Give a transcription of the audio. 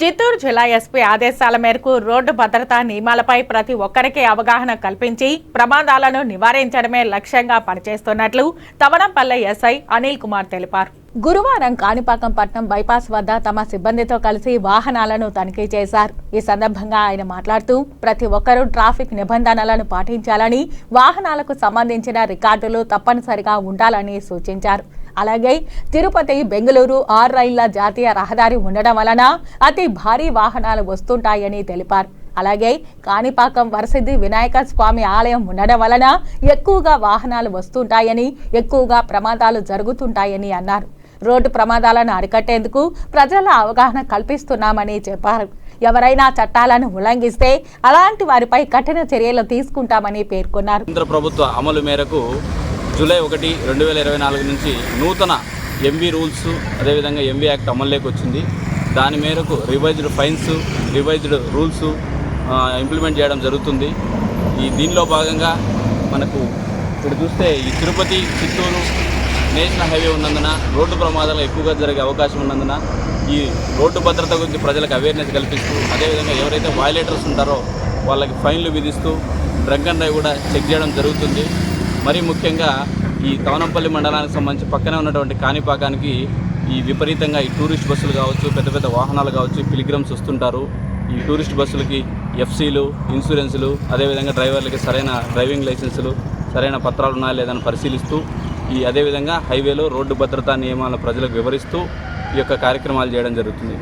చిత్తూరు జిల్లా ఎస్పీ ఆదేశాల మేరకు రోడ్డు భద్రతా నియమాలపై ప్రతి ఒక్కరికి అవగాహన కల్పించి ప్రమాదాలను నివారించడమే లక్ష్యంగా పనిచేస్తున్నట్లు తవనంపల్లె ఎస్ఐ అనిల్ కుమార్ తెలిపారు. గురువారం కాణిపాకం పట్నం బైపాస్ వద్ద తమ సిబ్బందితో కలిసి వాహనాలను తనిఖీ చేశారు. ఈ సందర్భంగా ఆయన మాట్లాడుతూ ప్రతి ఒక్కరూ ట్రాఫిక్ నిబంధనలను పాటించాలని వాహనాలకు సంబంధించిన రికార్డులు తప్పనిసరిగా ఉండాలని సూచించారు. అలాగే తిరుపతి బెంగళూరు ఆరు రైళ్ళ జాతీయ రహదారి ఉండడం వలన అతి భారీ వాహనాలు వస్తుంటాయని తెలిపారు. అలాగే కాణిపాకం వరసిద్ధి వినాయక స్వామి ఆలయం ఉండడం వలన ఎక్కువగా వాహనాలు వస్తుంటాయని ఎక్కువగా ప్రమాదాలు జరుగుతుంటాయని అన్నారు. రోడ్డు ప్రమాదాలను అరికట్టేందుకు ప్రజల అవగాహన కల్పిస్తున్నామని చెప్పారు. ఎవరైనా చట్టాలను ఉల్లంఘిస్తే అలాంటి వారిపై కఠిన చర్యలు తీసుకుంటామని పేర్కొన్నారు. కేంద్ర ప్రభుత్వ అమలు మేరకు జూలై ఒకటి రెండు వేల ఇరవై నాలుగు నుంచి నూతన ఎంవీ రూల్స్ అదేవిధంగా ఎంవీ యాక్ట్ అమల్లోకి వచ్చింది. దాని మేరకు revised fines revised rules implement చేయడం జరుగుతుంది. ఈ దీనిలో భాగంగా మనకు ఇక్కడ చూస్తే ఈ తిరుపతి చిత్తూరు నేషనల్ హైవే ఉన్నందున రోడ్డు ప్రమాదాలు ఎక్కువగా జరిగే అవకాశం ఉన్నందున ఈ రోడ్డు భద్రత గురించి ప్రజలకు అవేర్నెస్ కల్పిస్తూ అదేవిధంగా ఎవరైతే వయలేటర్స్ ఉంటారో వాళ్ళకి ఫైన్లు విధిస్తూ డ్రగ్ అండ్ డ్రైవ్ కూడా చెక్ చేయడం జరుగుతుంది. మరీ ముఖ్యంగా ఈ తవనంపల్లి మండలానికి సంబంధించి పక్కనే ఉన్నటువంటి కాణిపాకానికి ఈ విపరీతంగా ఈ టూరిస్ట్ బస్సులు కావచ్చు పెద్ద పెద్ద వాహనాలు కావచ్చు పిలిగ్రమ్స్ వస్తుంటారు. ఈ టూరిస్ట్ బస్సులకి ఎఫ్సీలు ఇన్సూరెన్సులు అదేవిధంగా డ్రైవర్లకి సరైన డ్రైవింగ్ లైసెన్సులు సరైన పత్రాలు ఉన్నాయా లేదని పరిశీలిస్తూ ఈ అదేవిధంగా హైవేలో రోడ్డు భద్రతా నియమాల ప్రజలకు వివరిస్తూ ఈ యొక్క కార్యక్రమాలు చేయడం జరుగుతుంది.